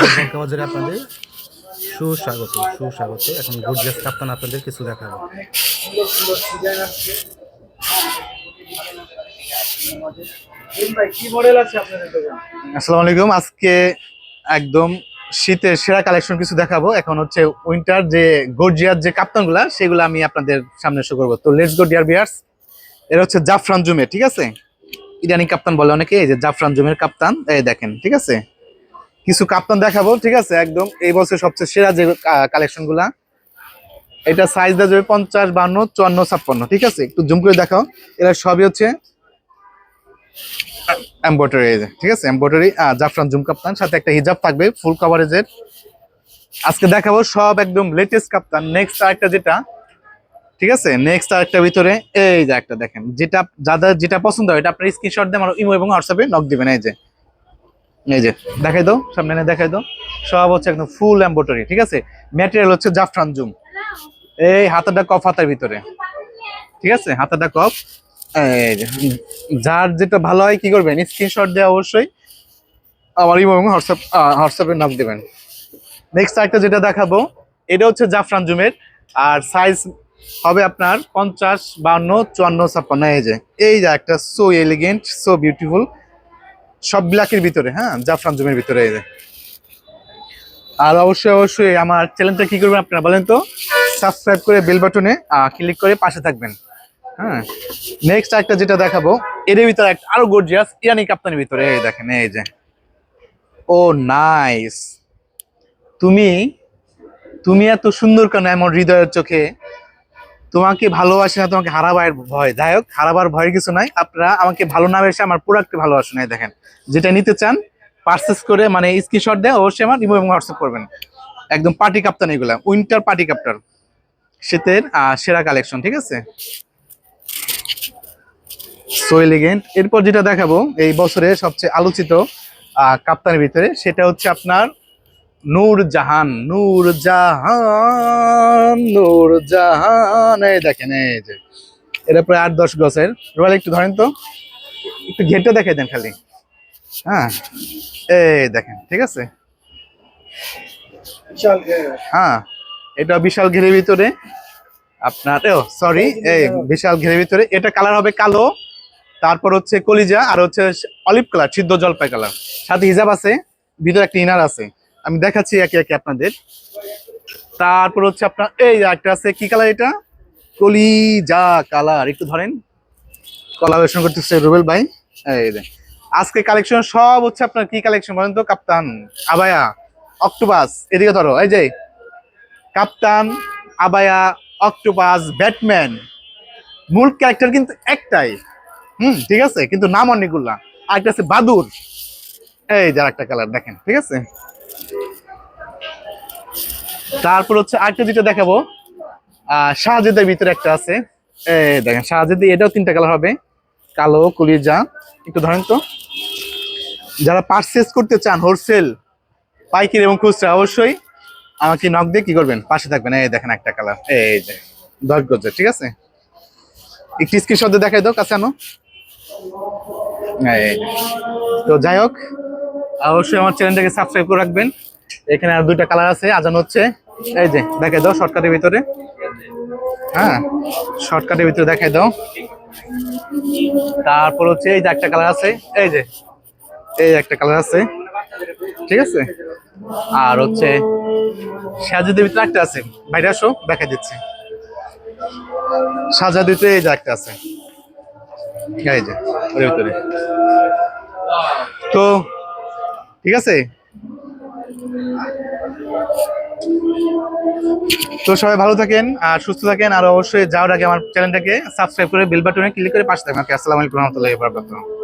জুনাইকা আপনাদের সুস্বাগত সুস্বাগত। এখন গুডজাস কাপ্তান আপনাদের কিছু দেখাবো। আসসালামু আলাইকুম। আজকে একদম শীতের সেরা কালেকশন কিছু দেখাবো। এখন হচ্ছে উইন্টার যে গর্জিয়ার যে কাপ্তানগুলা, সেগুলো আমি আপনাদের সামনে শো করব। তো লেটস গো ডিয়ার বিয়ার্স এর হচ্ছে জাফরান জুমে, ঠিক আছে? ইরানি কাপ্তান বলে অনেকে, এই যে জাফরান জুমের কাপ্তান, এই দেখেন, ঠিক আছে? কিছু কাপ্তান দেখাবো, ঠিক আছে? একদম এই বছর সবচেয়ে সেরা যে কালেকশনগুলা এটা সাইজ দেওয়া যাবে পঞ্চাশ, বান্ন, চুয়ান্ন, ছাপ্পান্ন, ঠিক আছে? একটু জুম করে দেখাও। এরা সবই হচ্ছে এমব্রয়ডারি ঠিক আছে? এমব্রয়ডারি জাফরান জুম কাপ্তান, সাথে একটা হিজাব থাকবে ফুল কভারেজের আজকে দেখাবো সব একদম লেটেস্ট কাপ্তান। নেক্সট আরেকটা যেটা ঠিক আছে? নেক্সট আরেকটা ভিতরে এই যে একটা দেখেন যেটা যাদের যেটা পছন্দ হয় এটা আপনার স্ক্রিনশট দিয়ে আমার ইমো এবং হোয়াটসঅ্যাপে নক দিবেন এই যে। এই যে দেখাই দাও সামনে এনে দেখাই দাও। সব হচ্ছে একদম ফুল এমব্রয়ডারি ঠিক আছে? ম্যাটেরিয়াল হচ্ছে জাফরান জুম। এই হাতাটা কফ হাতার ভিতরে। ঠিক আছে? হাতাটা কফ। এই যে, যার যেটা ভালো হয় কি করবেন স্ক্রিনশট দিয়ে অবশ্যই আমার ইমো এবং হোয়াটসঅ্যাপ হোয়াটসঅ্যাপে নক দেবেন। নেক্সট একটা যেটা দেখাবো এটা হচ্ছে জাফরান জুমের আর সাইজ হবে আপনার পঞ্চাশ, বান্ন, চুয়ান্ন, ছাপ্পান্ন, এই যে। এই যে একটা সো এলিগেন্ট সো বিউটিফুল সব ব্ল্যাকের ভিতরে হ্যাঁ? জাফরান জুমের ভিতরে, এই যে। আর অবশ্যই অবশ্যই আমার চ্যানেলটা কি করবেন আপনারা বলেন তো? সাবস্ক্রাইব করে বেল বাটনে ক্লিক করে পাশে থাকবেন। হ্যাঁ? নেক্সট একটা যেটা দেখাবো এর ভিতরে একটা আরও গর্জিয়াস ইরানি কাপ্তানের ভিতরে, এই দেখেন, এই যে। ও নাইস তুমি তুমি এত সুন্দর কেন এমন হৃদয়ের চোখে? তোমাকে ভালোবাসি না, তোমাকে হারাবার ভয়। যাই হোক, হারাবার ভয়ের কিছু নাই। আপনারা আমাকে ভালো না বেসে আমার প্রোডাক্টকে ভালোবাসেন এই দেখেন। যেটা নিতে চান পার্সেস করে মানে স্ক্রিনশট দেয়, অবশ্যই আমার ইমো এবং হোয়াটসঅ্যাপ করবেন। একদম পার্টি কাপ্তান এগুলা উইন্টার পার্টি কাপ্টার শীতের সেরা কালেকশন ঠিক আছে? সো এলিগেন্ট এরপর যেটা দেখাবো, এই বছরে সবচেয়ে আলোচিত কাপ্তানের ভিতরে, সেটা হচ্ছে আপনার নূর জাহান নূর জাহান নূর জাহান। এই দেখেন এই যে। এটা প্রায় আট দশ গছের। রোয়াল একটু ধরেন তো। একটু ঘেটে দেখে দেন খালি। হ্যাঁ। এই দেখেন ঠিক আছে? হ্যাঁ। এটা বিশাল ঘেরের ভিতরে। আপনার ও সরি এই বিশাল ঘেরের ভিতরে। এটা কালার হবে কালো। তারপর হচ্ছে কলিজা আর হচ্ছে অলিভ কালার সিদ্ধ জলপাই কালার সাথে হিজাব আছে ভিতরে একটা ইনার আছে। আমি দেখাচ্ছি একে একে আপনাদের। তারপর হচ্ছে আপনার, এই যে একটা আছে, কি কালার এটা? কলিজা কালার একটু ধরেন। কলাবেশন করতেছে রুবেল ভাই। যে, আজকে কালেকশন সব হচ্ছে আপনার কি কালেকশন বলেন তো? কাপ্তান, আবায়া, অক্টোপাস, এদিকে ধরো, এই যে, কাপ্তান, আবায়া, অক্টোপাস, ব্যাটম্যান। মূল ক্যারেক্টার কিন্তু একটাই। হুম, ঠিক আছে? কিন্তু নাম অনেকগুলা। আরেকটা আছে বাদুর। এই যার একটা কালার দেখেন, ঠিক আছে? তারপর হচ্ছে আরেকটা যেটা দেখাবো। শাহজেদের ভিতরে একটা আছে। দেখেন শাহজেদি এটাও তিনটা কালার হবে। কালো, কলিজা। একটু ধরেন তো। যারা পারচেস করতে চান হোলসেল পাইকারি এবং খুচরা, অবশ্যই আমাকে নক দিয়ে কি করবেন? পাশে থাকবেন। এই দেখেন একটা কালার এই যে দশ গজের ঠিক আছে? একটি দিয়ে দেখাই দাও, কাছে আনো। তো যাই হোক, অবশ্যই আমার চ্যানেলটাকে সাবস্ক্রাইব করে রাখবেন। এখানে আর দুইটা কালার আছে। আজান হচ্ছে। এই যে, দেখাই দাও শর্টকাটের ভিতরে। হ্যাঁ শর্টকাটের ভিতরে দেখাই দাও। তারপর হচ্ছে এই যে একটা কালার আছে, এই যে, এই একটা কালার আছে, ঠিক আছে? আর হচ্ছে সাজাদের ভিতরে একটা আছে। বাইরে আসো দেখা দিচ্ছি। সাজাদিতে এই যে একটা আছে। এই যে, ওর ভিতরে। তো, ঠিক আছে? তো সবাই ভালো থাকেন, আর সুস্থ থাকেন, আর অবশ্যই যাওয়ার আগে আমার চ্যানেলটাকে সাবস্ক্রাইব করে বেল বাটনে ক্লিক করে পাশে থাকবেন। আসসালামু আলাইকুম রহমতুল্লাহ